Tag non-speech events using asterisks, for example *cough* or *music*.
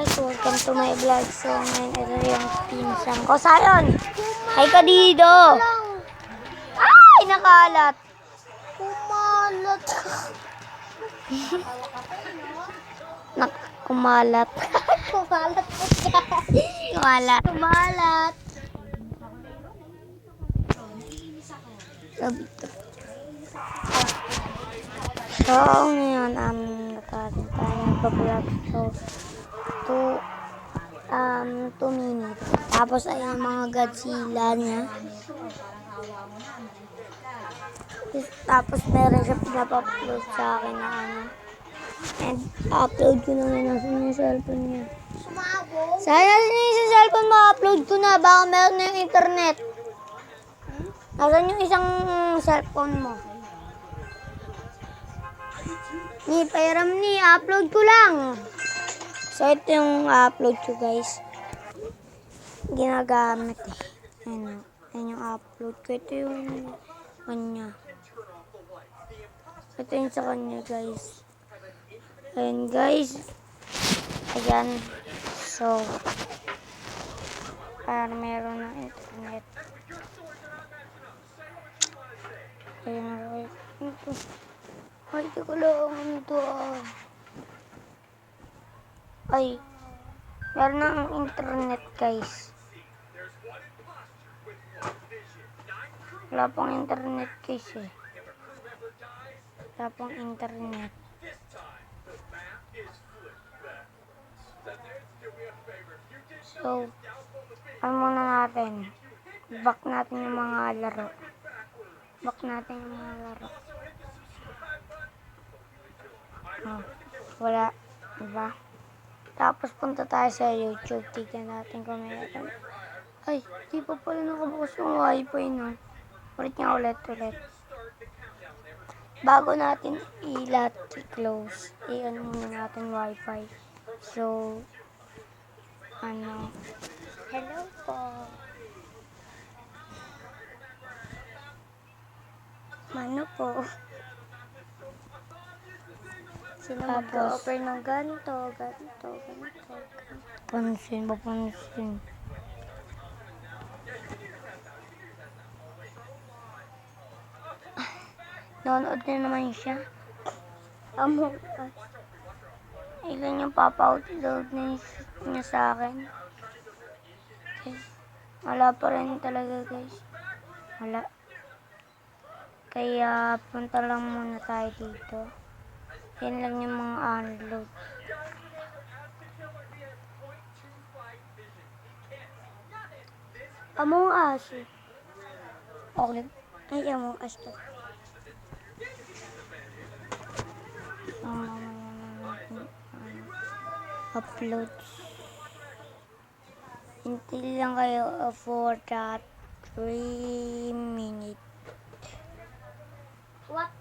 guys, welcome to my vlog. So, ngayon ito yung pinsan ko. Sayon! Hi ka dito! Ay, nakalat! Kumalat. *laughs* Nak kumalat. *laughs* Kumalat po siya. kumalat. Kumalat. Sabi to. So, ngayon, um, nakasin tayo nagpa-vlog. So, two, um, two minutes. Tapos, ay mga Godzilla niya. Tapos, meron siya pinapa-upload sa akin na ano. And, upload ko na ngayon. Nasaan yung cellphone niya? Sumabog. Sana na yung cellphone mo, upload ko na. Baka meron na yung internet. Nasaan yung isang cellphone mo? Ni, pairam ni, upload ko lang. So, ito yung upload ko, guys. Ginagamit eh. Ayan. Ayan yung upload ko. Ito yung kanya. Ito yung sa kanya, guys. Ayan, guys. Ayan. So, para meron ng internet. Ayan guys. Ito. Ay, ko lang ito ah. Ay, meron ng internet guys. Wala pang internet guys eh. Wala pang internet. So, ano muna natin? Back natin yung mga laro. Back natin yung mga laro. Oh, wala. Diba? Tapos punta tayo sa YouTube. Tignan natin kung meron. Ay, di pa pala nakabukas yung wifi no. Ulit nga ulit ulit. Bago natin ilat i-close, i-ano muna natin wifi. So, ano, hello po. Mano po? Sino mag-offer ng ganito, ganito, ganito. Pansin ba, pansin. Nanonood na naman siya. Among Ilan yung papa-upload na niya sa akin. Okay. Wala pa rin talaga guys. Wala. Kaya punta lang muna tayo dito. Yan lang yung mga unload. Among Us. Okay. Ay, Among Us to. Um, uploads. Hintay lang kayo for that 3 minutes. What